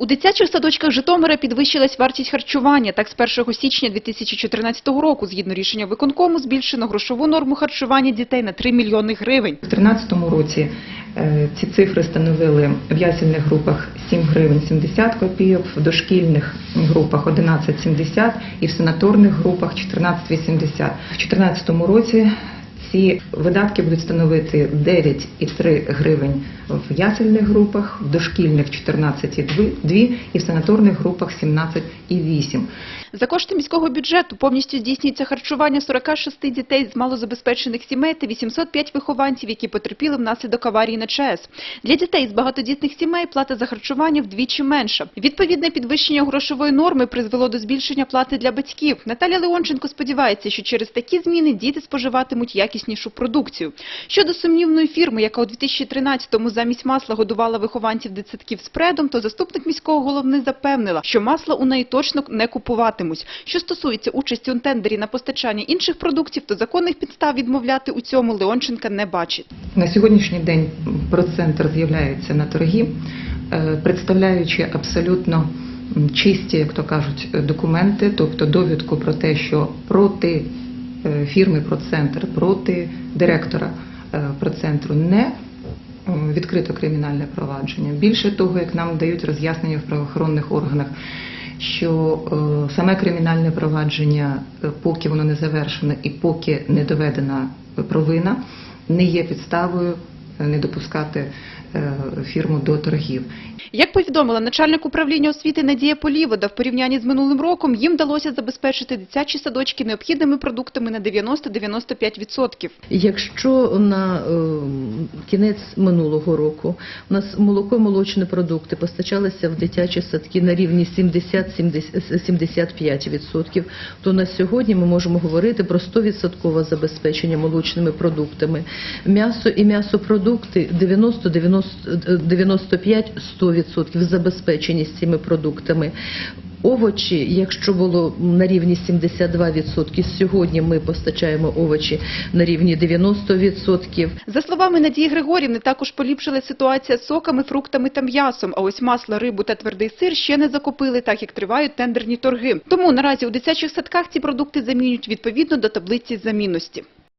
У дитячих садочках Житомира підвищилась вартість харчування. Так, з 1 січня 2014 року, згідно рішення виконкому, збільшено грошову норму харчування дітей на 3 мільйони гривень. У 2013 році е, ці цифри становили в ясельних групах 7 гривень 70 копійок, в дошкільних групах 11,70 і в санаторних групах 14,80. В 2014 році ці видатки будуть становити 9,3 гривень в ясельних групах, в дошкільних 14,2 і в санаторних групах 17,8. За кошти міського бюджету повністю здійснюється харчування 46 дітей з малозабезпечених сімей та 805 вихованців, які потерпіли внаслідок аварії на ЧАЕС. Для дітей з багатодітних сімей плата за харчування вдвічі менша. Відповідне підвищення грошової норми призвело до збільшення плати для батьків. Наталя Леонченко сподівається, що через такі зміни діти споживатимуть якіснішу продукцію. Щодо сумнівної фірми, яка у 2013-му замість масла годувала вихованців дитсадків з предом, то заступник міського головни запевнила, що масла у неї точно не купуватимуть. Що стосується участі у тендері на постачання інших продуктів, то законних підстав відмовляти у цьому Леонченка не бачить. На сьогоднішній день процентр з'являється на торги, е, представляючи абсолютно чисті, як то кажуть, документи, тобто довідку про те, що проти фірми Процентр, проти директора е, Процентру не відкрито кримінальне провадження. Більше того, як нам дають роз'яснення в правоохоронних органах, що е, саме кримінальне провадження, е, поки воно не завершено і поки не доведена провина, не є підставою е, не допускати е, фірму до торгів. Як повідомила начальник управління освіти Надія Полівода, в порівнянні з минулим роком їм вдалося забезпечити дитячі садочки необхідними продуктами на 90-95%. Якщо на е, кінець минулого року у нас молоко і молочні продукти постачалися в дитячі садки на рівні 70-75%, то на сьогодні ми можемо говорити про 100% забезпечення молочними продуктами. М'ясо і м'ясопродукти 90-95-100% забезпеченість цими продуктами. Овочі, якщо було на рівні 72%, сьогодні ми постачаємо овочі на рівні 90%. За словами Надії Григорівни, також поліпшила ситуація з соками, фруктами та м'ясом, а ось масло, рибу та твердий сир ще не закупили, так як тривають тендерні торги. Тому наразі у дитячих садках ці продукти замінюють відповідно до таблиці замінності.